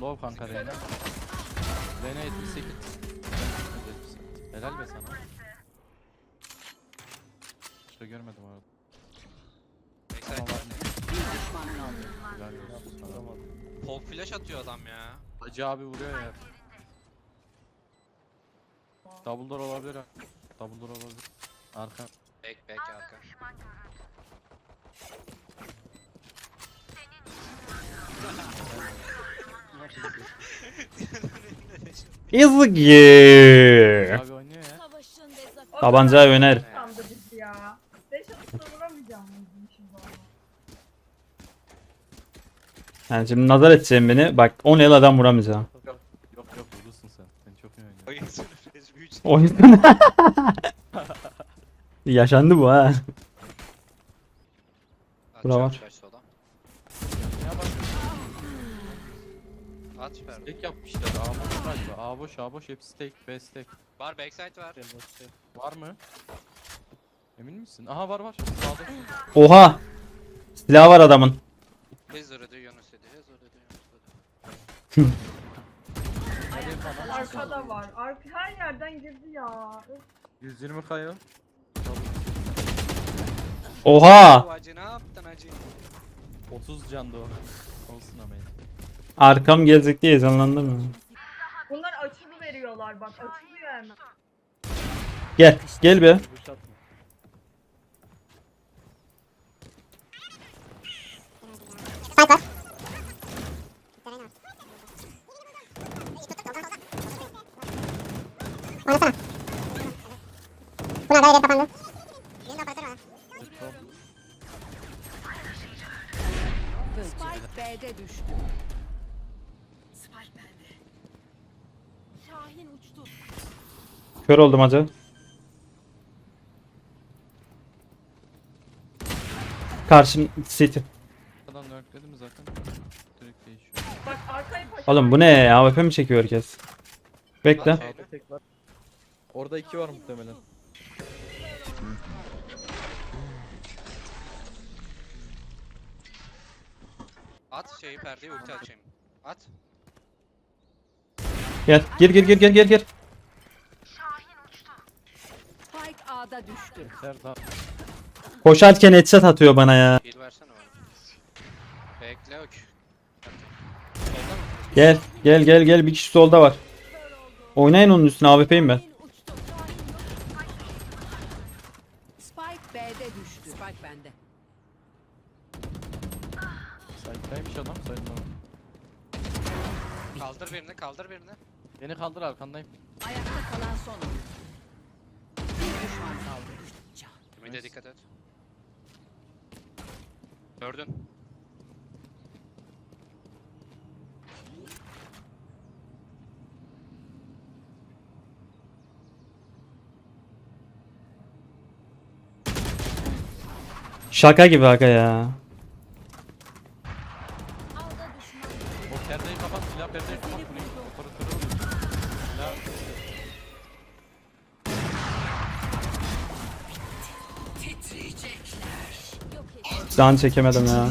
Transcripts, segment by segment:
Low kanka Reyna. Reyna 78. Helal be sana. İşte görmedim orada. Backside. Bir düşman kaldı. Helal olsun sana. Hulk flash atıyor adam ya. Hacı abi vuruyor ya. Double door olabilir ha. Double door olabilir. Arka. Back back arka. Easy. Abi oynuyor ya. Savaşın ve zafer. Tabanca öner. Sandı bizi ya. 5 atışta vuramayacağım mıydım şimdi onu? Yani şimdi nazar edeceğim beni. Bak 10 el adam vuramayacağım. Yok yok vurursun sen. Sen çok iyi oynuyorsun. Oyun sonu flash 3. O yüzden. Yaşandı bu ha. Bravo. At ver. tek yapmışlar. A boş galiba. A boş A boş hepsi stack B stack. Var backside var. Var mı? Emin misin? Aha var var. Sağda. Oha. Silah var adamın. Hezor ödü Yunus ödü. Hezor ödü Yunus ödü. Arkada var. Arka her yerden girdi ya. Öf. 120 kayo. Oha. Bu acı ne yaptın acı? 30 candı o. Arkam gelecek diye heyecanlandım ya. Bunlar açılı veriyorlar bak. Açılıyor hemen. Gel. Gel be. Spike B'de düştü. Spike bende. Şahin uçtu. Kör oldum acı. Karşım city. Adam nörkledi mi zaten? Direkt değişiyor. Bak arkayı paşa. Oğlum bu ne ya? AWP mi çekiyor herkes? Bekle. Sağda tek var. Orada iki var muhtemelen. At şeyi perdeyi ulti açayım. At. Gel. Gir gir gir gir gir gir. A'da düştü. Serdar. Koşarken headshot atıyor bana ya. Heal versene bana. Bekle ok. Solda mı? Gel. Gel gel gel. Bir kişi solda var. Oynayın onun üstüne AWP'yim ben. Uçtu. Spike B'de düştü. Spike bende. Sayıktaymış adam sayılmam. Kaldır birini kaldır birini. Beni kaldır arkandayım. Ayakta kalan son oyuncu. Düşman kaldı. Ümide Nice. dikkat et. Gördün. Şaka gibi aga ya. Can çekemedim ya.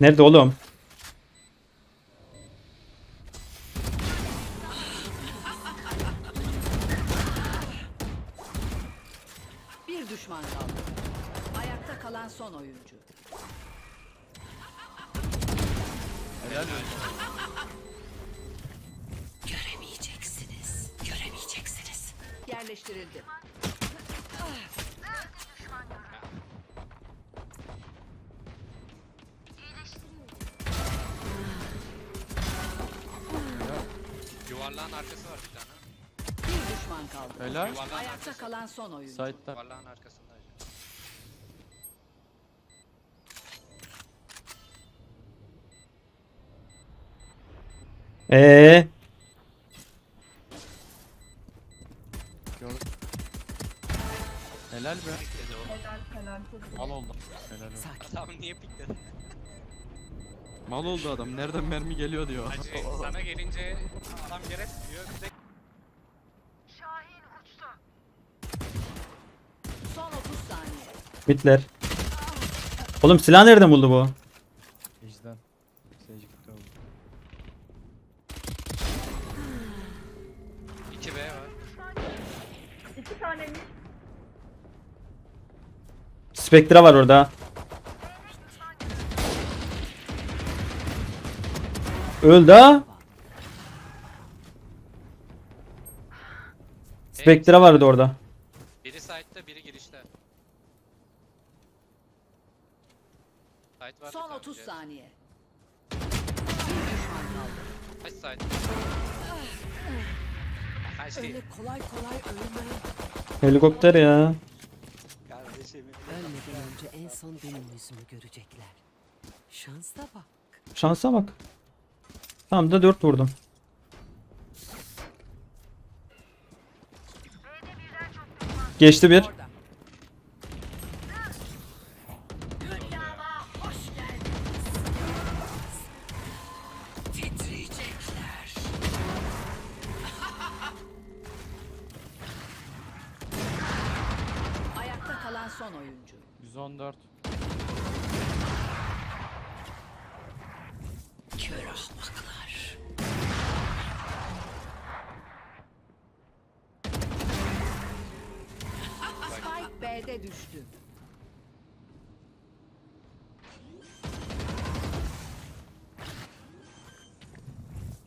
Nerede oğlum? Bir düşman kaldı. Ayakta kalan son oyuncu. Helal olsun. Göremeyeceksiniz. Göremeyeceksiniz. Yerleştirildi. Yuvarlağın arkası var bir tane. Bir düşman kaldı. Helal. Yuvarlağın Ayakta arkası. kalan son oyuncu. Side'da. Yuvarlağın arkasında. Ee. Helal be. Mal oldu. Helal oldu. Adam niye pikledi? Mal oldu adam. Nereden mermi geliyor diyor. Hacı sana gelince adam gerek diyor. Bir de Bitler. Oğlum silah nereden buldu bu? Spectre var orada. Öldü ha. Spectre vardı orada. Biri side'da biri girişte. Son bir tane 30 C. saniye. Kaç şey. Öyle kolay kolay ölmeyin. Helikopter ya. Ölmeden önce en son benim yüzümü görecekler. Şansa bak. Şansa bak. Tam da 4 vurdum. Geçti bir. Kalan son oyuncu. 114. Kör ahmaklar. Spike B'de düştü.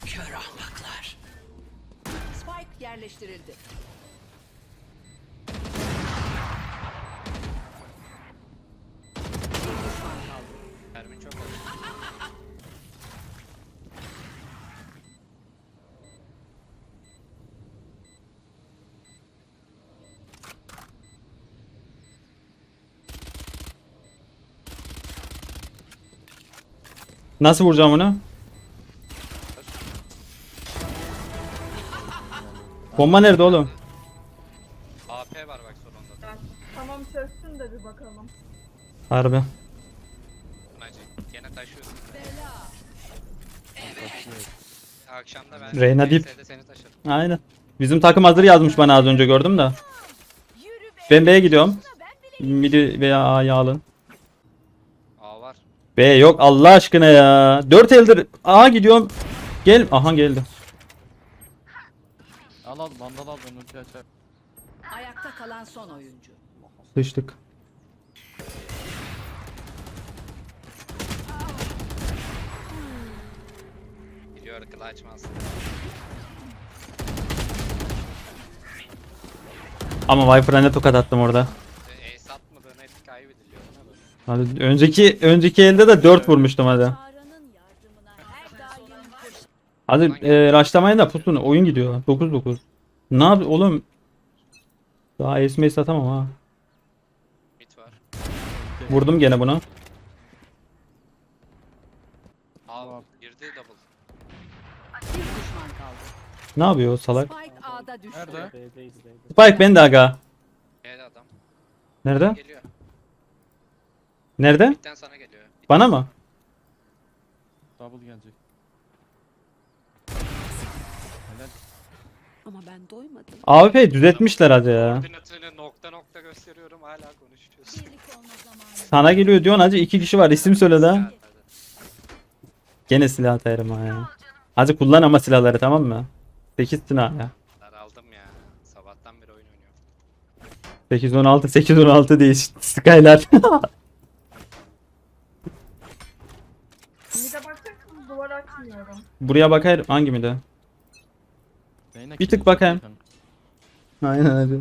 Kör ahmaklar. Spike yerleştirildi. Nasıl vuracağım onu? Bomba nerede oğlum? AP var bak sonunda. Tamam çözsün de bir bakalım. Harbi. Bence gene taşıyorsun. Taşıyor. Akşam da ben Reyna seni taşırım. Aynen. Bizim takım hazır yazmış bana az önce gördüm de. Ben B'ye gidiyorum. Midi veya A'yı alın. B yok Allah aşkına ya. 4 eldir A gidiyorum. Gel. Aha geldi. Al al vandal al ben ulti açar. Ayakta kalan son oyuncu. Sıçtık. Gidiyor clutch mı Ama Viper'a ne tokat attım orada. Ace atmadığını hep kaybediliyor. Ne böyle? Hadi önceki önceki elde de 4 vurmuştum hadi. Hadi e, rushlamayın da pusun. Oyun gidiyor. 9-9. Ne yap oğlum? Daha esmeyi satamam ha. Mid var. Vurdum gene buna. A girdi double. Bir düşman kaldı. Ne yapıyor o salak? Nerede? Spike ben de aga. Adam. Nerede? Geliyor. Nerede? Mid'den sana geliyor. Bana mı? Double gelecek. Helal. Ama ben doymadım. AWP düzeltmişler hadi ya. Koordinatını nokta nokta gösteriyorum hala konuşuyorsun. Birlik olma zamanı. Sana geliyor diyorsun hacı iki kişi var isim söyle la. Hadi. Gene silah atarım ha ya. Hacı kullan ama silahları tamam mı? 8 silah ya. Daraldım ya. Sabahtan beri oyun oynuyorum. 8 16 8 16 değil Skylar. Bir de bakacaksınız duvar açmıyorum. Buraya bakayım hangi mi de? Reyna Bir tık bakayım. Aynen hadi.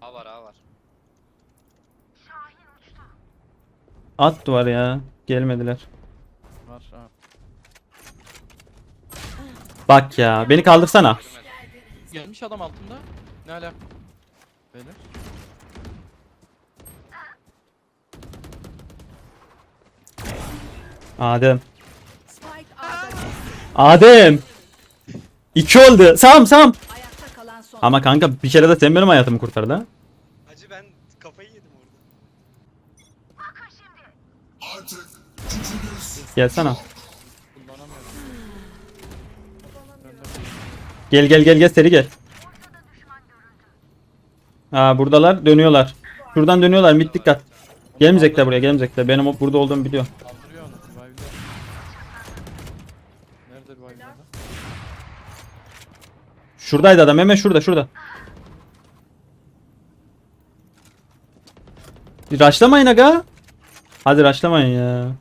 A var A var. At duvar ya. Gelmediler. Var. Bak ya beni kaldırsana. Gelmiş adam altında. Ne alaka? Beyler. Adem. Adem. İki oldu. Sam sam. Ayakta kalan son Ama kanka bir kere de sen benim hayatımı kurtardın ha. Hacı ben kafayı yedim orada. Gelsene. Kullanamıyorum. Gel gel gel gel seri gel. Ha buradalar dönüyorlar. Şuradan dönüyorlar mid dikkat. Gelmeyecekler buraya gelmeyecekler. Benim o- burada olduğumu biliyor. Kaldırıyor onu. Revive'de. Nerede revive'de? Şuradaydı adam hemen şurada şurada. Raşlamayın aga. Hadi raşlamayın ya.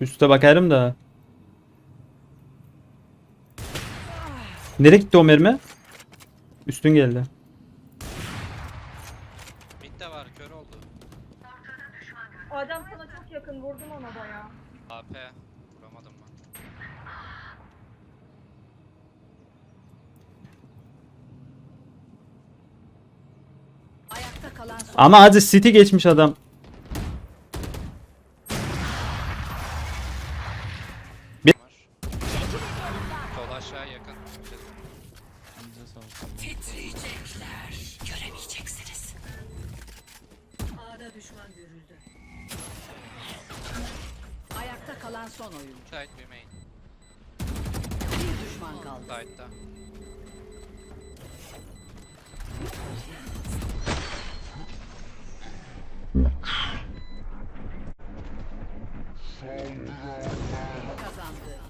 Üste bakarım da. Nereye gitti o mermi? Üstün geldi. Mid de var kör oldu. O adam sana çok yakın vurdum ona da ya. AP. Vuramadım ben. Ayakta kalan son Ama hadi City geçmiş adam. kalan son oyuncu. Side bir. Bir düşman kaldı. Side'da. Kazandı.